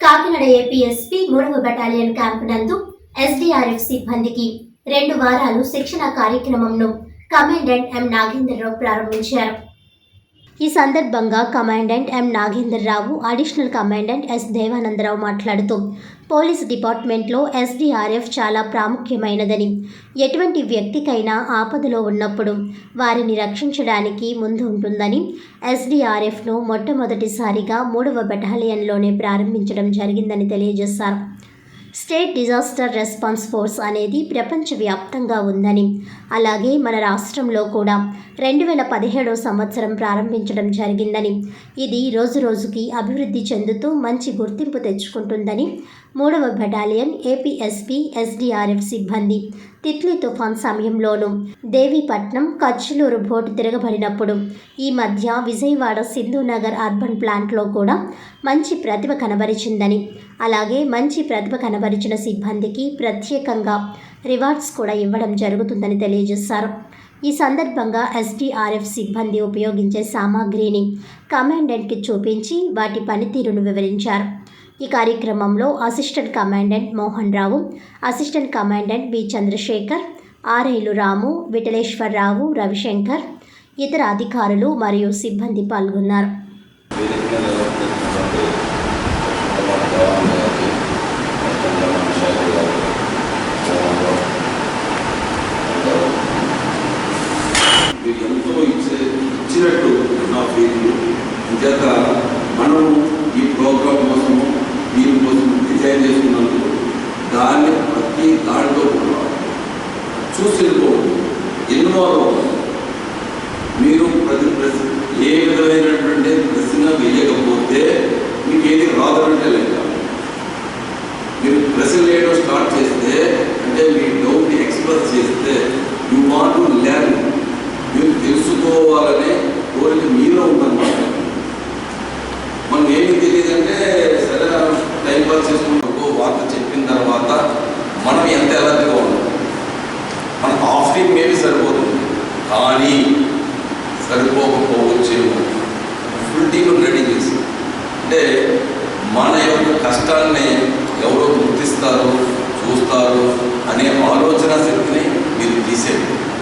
Kakinada APSP మూడవ battalion camp నందు SDRF సిబ్బందికి రెండు వారాలు శిక్షణ కార్యక్రమంను కమాండెంట్ ఎం నాగేంద్రరావు ప్రారంభించారు. ఈ సందర్భంగా commandant M Nagendrarao additional commandant S Devanandarao మాట్లాడుతూ పోలీస్ డిపార్ట్మెంట్లో ఎస్డీఆర్ఎఫ్ చాలా ప్రాముఖ్యమైనదని ఎటువంటి వ్యక్తికైనా ఆపదలో ఉన్నప్పుడు వారిని రక్షించడానికి ముందు ఉంటుందని ఎస్డీఆర్ఎఫ్ను మొట్టమొదటిసారిగా మూడవ బెటాలియన్లోనే ప్రారంభించడం జరిగిందని తెలియజేశారు. స్టేట్ డిజాస్టర్ రెస్పాన్స్ ఫోర్స్ అనేది ప్రపంచవ్యాప్తంగా ఉందని అలాగే మన రాష్ట్రంలో కూడా రెండు వేల పదిహేడో సంవత్సరం ప్రారంభించడం జరిగిందని ఇది రోజు రోజుకి అభివృద్ధి చెందుతూ మంచి గుర్తింపు తెచ్చుకుంటుందని మూడవ బెటాలియన్ ఏపీఎస్పీ ఎస్డిఆర్ఎఫ్ సిబ్బంది తిత్లీ తుఫాన్ సమయంలోనూ దేవీపట్నం కచ్చులూరు బోటు తిరగబడినప్పుడు ఈ మధ్య విజయవాడ సింధునగర్ అర్బన్ ప్లాంట్లో కూడా మంచి ప్రతిభ కనబరిచిందని అలాగే మంచి ప్రతిభ కనబరిచిన సిబ్బందికి ప్రత్యేకంగా రివార్డ్స్ కూడా ఇవ్వడం జరుగుతుందని తెలియజేశారు. ఈ సందర్భంగా ఎస్డీఆర్ఎఫ్ సిబ్బంది ఉపయోగించే సామాగ్రిని కమాండెంట్కి చూపించి వాటి పనితీరును వివరించారు. ఈ కార్యక్రమంలో assistant commandant Mohan Rao assistant commandant B Chandrashekar ఆర్ఐలు Ramu Vithaleswararao Ravishankar ఇతర అధికారులు మరియు సిబ్బంది పాల్గొన్నారు. మీరు ఎంతో ఇచ్చే ఇచ్చినట్టు నా ఫీలింగ్ ఇంచేత మనం ఈ ప్రోగ్రాం కోసము దీని కోసం డిజైన్ చేసుకున్నందుకు దాన్ని ప్రతి దాంట్లో కూడా చూసి ఎన్నో ఇన్వాల్వ్ మీరు ప్రతి ప్రశ్న ఏ విధమైనటువంటి ప్రశ్న వేయకపోతే టైం చేసుకుంటూ వార్త చెప్పిన తర్వాత మనం ఎంత ఎలర్ట్గా ఉన్నాం? మన హాఫ్ టీమ్ మేబీ సరిపోతుంది. కానీ సరిపోకపోవచ్చేమో. ఫుల్ టీమ్ రెడీ చేసి. అంటే మన యొక్క కష్టాన్ని ఎవరో గుర్తిస్తారు